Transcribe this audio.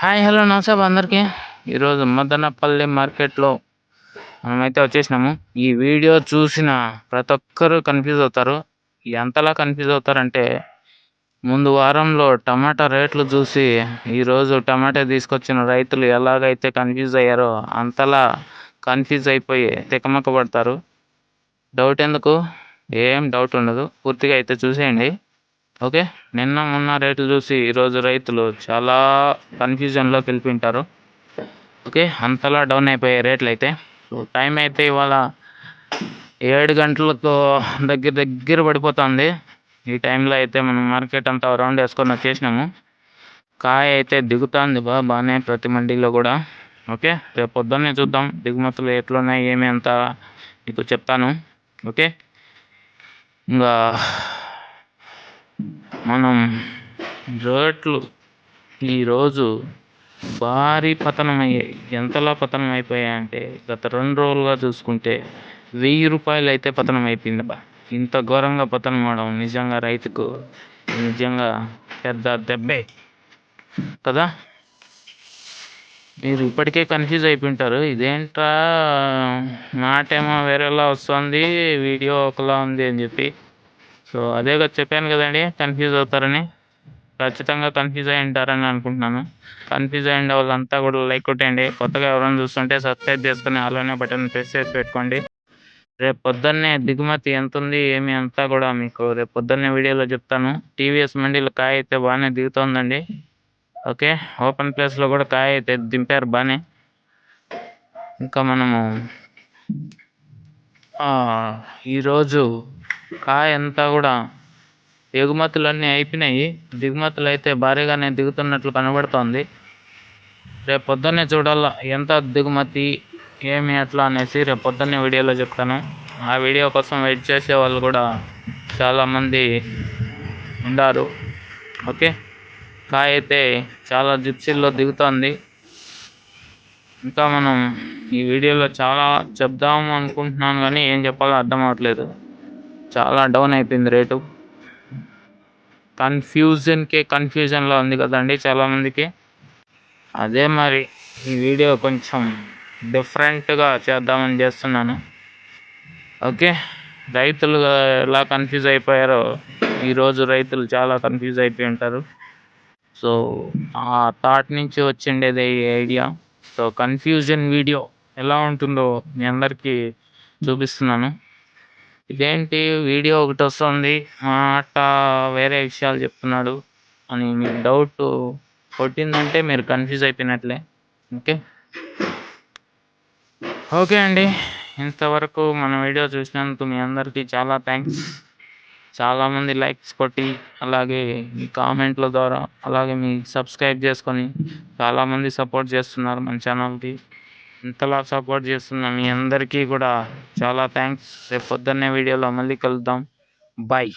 Hi hello నమస్తే అందరికీ. ఈరోజు మదనపల్లి మార్కెట్లో మనమైతే వచ్చేసినాము. ఈ వీడియో చూసిన ప్రతి ఒక్కరు కన్ఫ్యూజ్ అవుతారు. ఎంతలా కన్ఫ్యూజ్ అవుతారంటే ముందు వారంలో టమాటా రేట్లు చూసి ఈరోజు టమాటా తీసుకొచ్చిన రైతులు ఎలాగైతే కన్ఫ్యూజ్ అయ్యారో అంతలా కన్ఫ్యూజ్ అయిపోయి తికమక్క పడతారు. డౌట్ ఎందుకు? ఏం డౌట్ ఉండదు. పూర్తిగా అయితే చూసేయండి. ఓకే? నిన్న మొన్న రేట్లు చూసి ఈరోజు రైతులు చాలా కన్ఫ్యూజన్లోకి వెళ్ళిపోయింటారు. ఓకే? అంతలా డౌన్ అయిపోయాయి రేట్లు అయితే టైం అయితే ఇవాళ ఏడు గంటలకు దగ్గర దగ్గర పడిపోతుంది. ఈ టైంలో అయితే మనం మార్కెట్ అంతా రౌండ్ వేసుకొని వచ్చేసినాము. కాయ అయితే దిగుతుంది బా బాగానే ప్రతి మండీలో కూడా. ఓకే? రేపు పొద్దున్నే చూద్దాం. దిగుమతులు ఎట్లున్నాయి ఏమి అంత మీకు చెప్తాను. ఓకే? ఇంకా మనం రేట్లు ఈరోజు భారీ పతనం అయ్యాయి ఎంతలా పతనం అయిపోయాయి అంటే గత రెండు రోజులుగా చూసుకుంటే వెయ్యి రూపాయలు అయితే పతనం అయిపోయింది బా ఇంత ఘోరంగా పతనం అవడం నిజంగా రైతుకు నిజంగా పెద్ద దెబ్బే. కదా? మీరు ఇప్పటికే కన్ఫ్యూజ్ అయిపోయింటారు. ఇదేంట్రా? మాటేమో వేరేలా వస్తుంది వీడియో ఒకలా ఉంది అని చెప్పి. సో అదే చెప్పాను కదండి కన్ఫ్యూజ్ అవుతారని. ఖచ్చితంగా కన్ఫ్యూజ్ అయి ఉంటారని అనుకుంటున్నాను. కన్ఫ్యూజ్ అయిన వాళ్ళంతా కూడా లైక్ కొట్టండి కొత్తగా ఎవరైనా చూస్తుంటే సబ్స్క్రైబ్ చేసుకుని అలానే బటన్ ప్రెస్ చేసి పెట్టుకోండి. రేపు పొద్దున్నే దిగుమతి ఎంత ఉంది ఏమి అంతా కూడా మీకు రేపు పొద్దున్నే వీడియోలో చెప్తాను. టీవీఎస్ మండీలో కాయ అయితే బాగానే దిగుతోందండి. ఓకే ఓపెన్ ప్లేస్లో కూడా కాయ అయితే దింపారు బాగానే. ఇంకా మనము ఈరోజు కాయ అంతా కూడా ఎగుమతులన్నీ అయిపోయినాయి. దిగుమతులు అయితే భారీగానే దిగుతున్నట్లు కనబడుతోంది. రేపు పొద్దున్నే చూడాలా ఎంత దిగుమతి ఏమి ఎట్లా అనేసి రేపు పొద్దున్నే వీడియోలో చెప్తాను. ఆ వీడియో కోసం వెయిట్ చేసే వాళ్ళు కూడా చాలామంది ఉన్నారు ఓకే? కాయ అయితే చాలా జిప్సీల్లో దిగుతోంది. ఇంకా మనం ఈ వీడియోలో చాలా చెప్దాం అనుకుంటున్నాను కానీ ఏం చెప్పాలో అర్థం అవ్వట్లేదు. చాలా డౌన్ అయిపోయింది రేటు. కన్ఫ్యూజన్కే కన్ఫ్యూజన్లో ఉంది కదండి చాలామందికి. అదే మరి ఈ వీడియో కొంచెం డిఫరెంట్గా చేద్దామని చేస్తున్నాను. ఓకే రైతులు ఎలా కన్ఫ్యూజ్ అయిపోయారో ఈరోజు రైతులు చాలా కన్ఫ్యూజ్ అయిపోయి ఉంటారు. సో ఆ థాట్ నుంచి వచ్చిండేది ఈ ఐడియా సో కన్ఫ్యూజన్ వీడియో ఎలా ఉంటుందో మీ అందరికీ చూపిస్తున్నాను. ఇదేంటి వీడియో ఒకటి వస్తుంది? మాట వేరే విషయాలు చెప్తున్నాడు అని మీకు డౌట్ కొట్టిందంటే మీరు కన్ఫ్యూజ్ అయిపోయినట్లే. ఓకే? ఓకే అండి. ఇంతవరకు మన వీడియో చూసినందుకు మీ అందరికీ చాలా థ్యాంక్స్. చాలామంది లైక్స్ కొట్టి అలాగే మీ కామెంట్ల ద్వారా అలాగే మీ సబ్స్క్రైబ్ చేసుకొని చాలామంది సపోర్ట్ చేస్తున్నారు మన ఛానల్కి. ఇంతలా సపోర్ట్ చేస్తున్న మీ అందరికీ కూడా చాలా థ్యాంక్స్. రేపు పొద్దున్నే వీడియోలో మళ్ళీ కలుద్దాం. బాయ్.